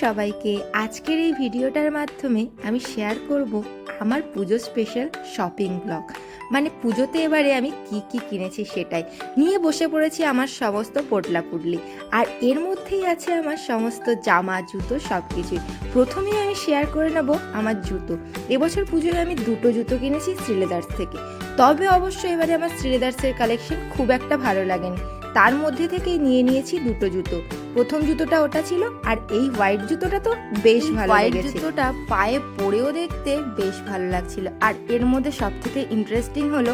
সবাইকে আজকের এই ভিডিওটার মাধ্যমে আমি শেয়ার করব আমার পুজো স্পেশাল শপিং ব্লগ মানে পুজোতে এবারে আমি কি কি কিনেছি সেটাই। নিয়ে বসে পড়েছি আমার সমস্ত পোটলা পুটলি। আর এর মধ্যেই আছে আমার সমস্ত জামা, জুতো সব কিছুই প্রথমেই আমি শেয়ার করে নেব আমার জুতো। এবছর পুজোয় আমি দুটো জুতো কিনেছি শ্রীলেদার্স থেকে। তবে অবশ্য এবারে আমার শ্রীলেদার্সের কালেকশন খুব একটা ভালো লাগেনি। তার মধ্যে থেকেই নিয়ে নিয়েছি দুটো জুতো। প্রথম জুতোটা ওটা ছিল আর এই হোয়াইট জুতোটা তো বেশ ভালো লেগেছে। জুতোটা পায়ে পরেও দেখতে বেশ ভালো লাগছিল। আর এর মধ্যে সব থেকে ইন্টারেস্টিং হলো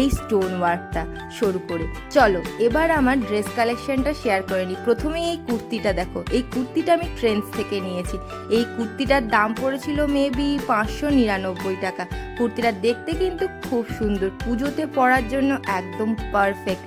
এই স্টোন ওয়ার্কটা সরু করে। চলো এবার আমার ড্রেস কালেকশনটা শেয়ার করে নিই। প্রথমে এই কুর্তিটা দেখো। এই কুর্তিটা আমি ট্রেন্ডস থেকে নিয়েছি। এই কুর্তিটার দাম পড়েছিল মেবি পাঁচশো নিরানব্বই টাকা। কুর্তিটা দেখতে কিন্তু খুব সুন্দর। পুজোতে পরার জন্য একদম পারফেক্ট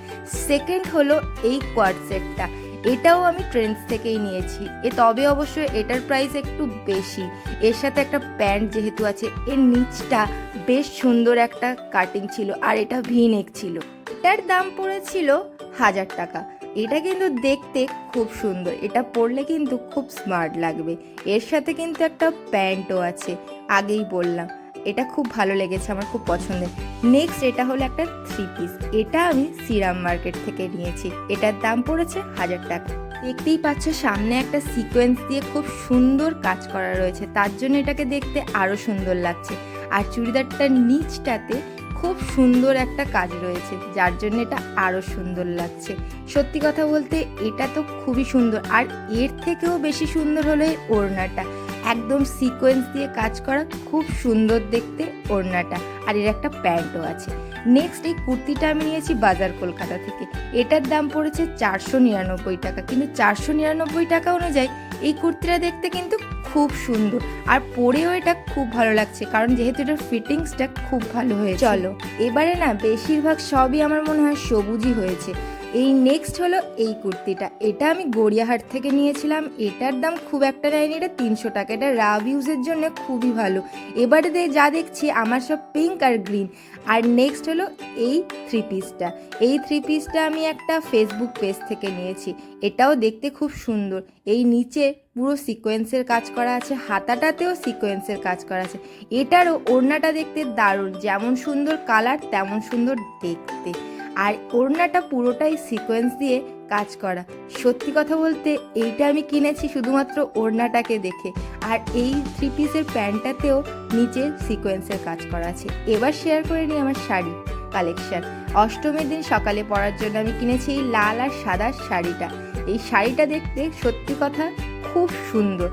সেকেন্ড হলো এই কোয়াড সেটটা এটাও আমি ট্রেন্ডস থেকেই নিয়েছি। এ তবে অবশ্যই এটার প্রাইস একটু বেশি। এর সাথে একটা প্যান্ট যেহেতু আছে, এর নিচটা বেশ সুন্দর একটা কাটিং ছিল আর এটা ভি নেক ছিল। এটার দাম পড়েছিল হাজার টাকা। এটা কিন্তু দেখতে খুব সুন্দর। এটা পরলে কিন্তু খুব স্মার্ট লাগবে। এর সাথে কিন্তু একটা প্যান্টও আছে, আগেই বললাম। এটা খুব ভালো লেগেছে, আমার খুব পছন্দের। নেক্সট এটা হলো একটা থ্রি পিস এটা আমি সিরাম মার্কেট থেকে নিয়েছি। এটার দাম পড়েছে হাজার টাকা। দেখতেই পাচ্ছ, সামনে একটা সিকোয়েন্স দিয়ে খুব সুন্দর কাজ করা রয়েছে। তার জন্য এটাকে দেখতে আরও সুন্দর লাগছে। আর চুড়িদারটার নিচটাতে খুব সুন্দর একটা কাজ রয়েছে, যার জন্য এটা আরও সুন্দর লাগছে। সত্যি কথা বলতে, এটা তো খুবই সুন্দর। আর এর থেকেও বেশি সুন্দর হলো ওড়নাটা। একদম সিকোয়েন্স দিয়ে কাজ করা খুব সুন্দর দেখতে ওড়নাটা। আর এর একটা প্যান্টও আছে। নেক্সট এই কুর্তিটা আমি নিয়েছি বাজার কলকাতা থেকে। এটার দাম পড়েছে চারশো নিরানব্বই টাকা। কিন্তু চারশো নিরানব্বই টাকা অনুযায়ী এই কুর্তিটা দেখতে কিন্তু খুব সুন্দর। আর পরেও এটা খুব ভালো লাগছে কারণ যেহেতু এটার ফিটিংসটা খুব ভালো হয়েছে। চলো। এবারে না বেশিরভাগ সবই আমার মনে হয় সবুজই হয়েছে। এই নেক্সট হলো এই কুর্তিটা। এটা আমি গড়িয়াহাট থেকে নিয়েছিলাম। এটার দাম খুব একটা নেয়নি এটা তিনশো টাকা। এটা রাব ইউজের জন্য খুবই ভালো। এবারে যা দেখছি, আমার সব পিঙ্ক আর গ্রিন আর নেক্সট হলো এই থ্রি পিসটা এই থ্রি পিসটা আমি একটা ফেসবুক পেজ থেকে নিয়েছি। এটাও দেখতে খুব সুন্দর। এই নিচে পুরো সিকোয়েন্সের কাজ করা আছে। হাতাটাতেও সিকোয়েন্সের কাজ করা আছে। এটারও ওড়নাটা দেখতে দারুণ। যেমন সুন্দর কালার তেমন সুন্দর দেখতে। আর ওড়নাটা পুরোটাই সিকোয়েন্স দিয়ে কাজ করা। সত্যি কথা বলতে এইটা আমি কিনেছি শুধুমাত্র ওড়নাটাকে দেখে। আর এই থ্রি পিসের প্যান্টটাতেও নিচে সিকোয়েন্সের কাজ করা আছে। এবার শেয়ার করে নিই আমার শাড়ি কালেকশন অষ্টমীর দিন সকালে পরার জন্য আমি কিনেছি এই লাল আর সাদা শাড়িটা। এই শাড়িটা দেখতে সত্যি কথা খুব সুন্দর।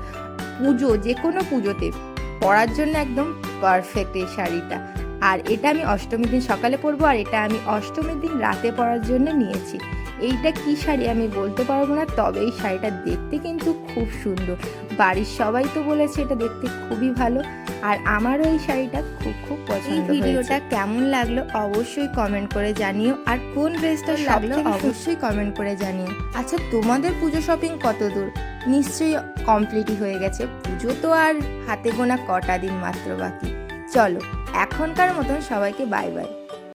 পুজো যে কোনো পুজোতে পরার জন্য একদম পারফেক্ট এই শাড়িটা। আর এটা আমি অষ্টমীর দিন সকালে পরবো আর এটা আমি অষ্টমীর দিন রাতে পরার জন্য নিয়েছি। এইটা কি শাড়ি আমি বলতে পারব না তবে এই শাড়িটা দেখতে কিন্তু খুব সুন্দর। বাড়ির সবাই তো বলেছে এটা দেখতে খুবই ভালো আর আমারও এই শাড়িটা খুব খুব পছন্দ এই ভিডিওটা কেমন লাগল অবশ্যই কমেন্ট করে জানিও আর কোন ড্রেসটা লাগল অবশ্যই কমেন্ট করে জানিও। আচ্ছা তোমাদের পুজো শপিং কত দূর? নিশ্চয়ই কমপ্লিটই হয়ে গেছে। পুজো তো আর হাতে গোনা কটা দিন মাত্র বাকি। চলো। এখনকার মতন সবাইকে বাই বাই